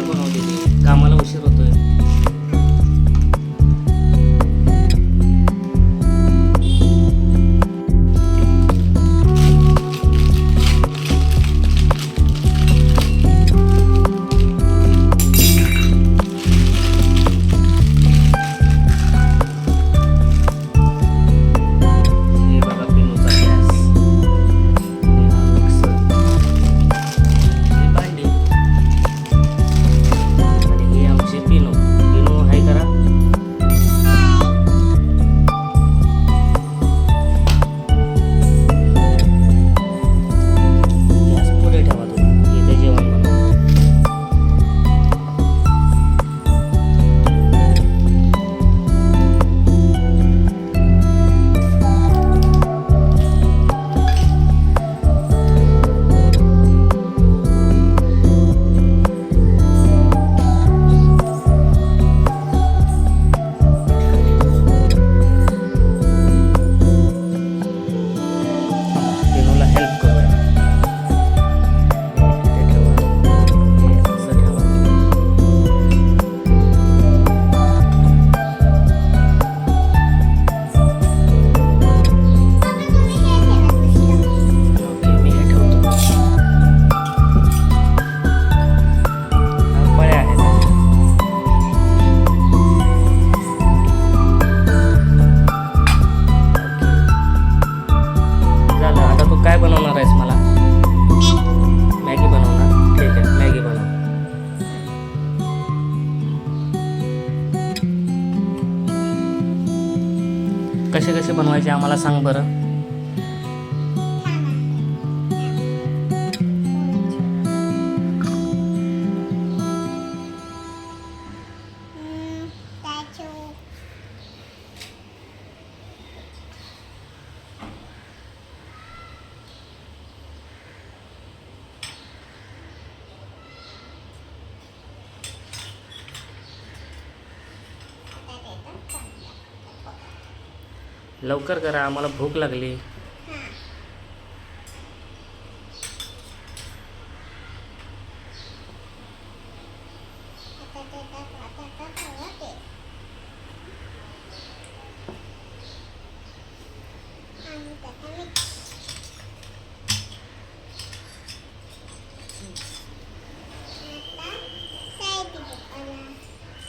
लवकर बनवलेली. कामाला उशीर होतोय. कसे कसे बनवायचे आम्हाला सांग बरं. लवकर करा आम्हाला भूक लागली.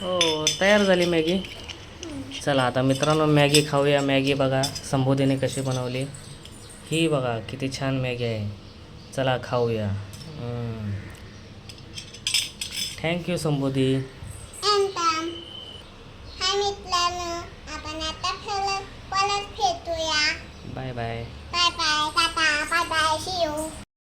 हो तयार झाली मॅगी. चला आता मित्रांनो मॅगी खाऊया. मॅगी बघा संबोधीने कशी बनवली. ही बघा किती छान मॅगी आहे. चला खाऊया. थँक्यू संबोधी. Bye bye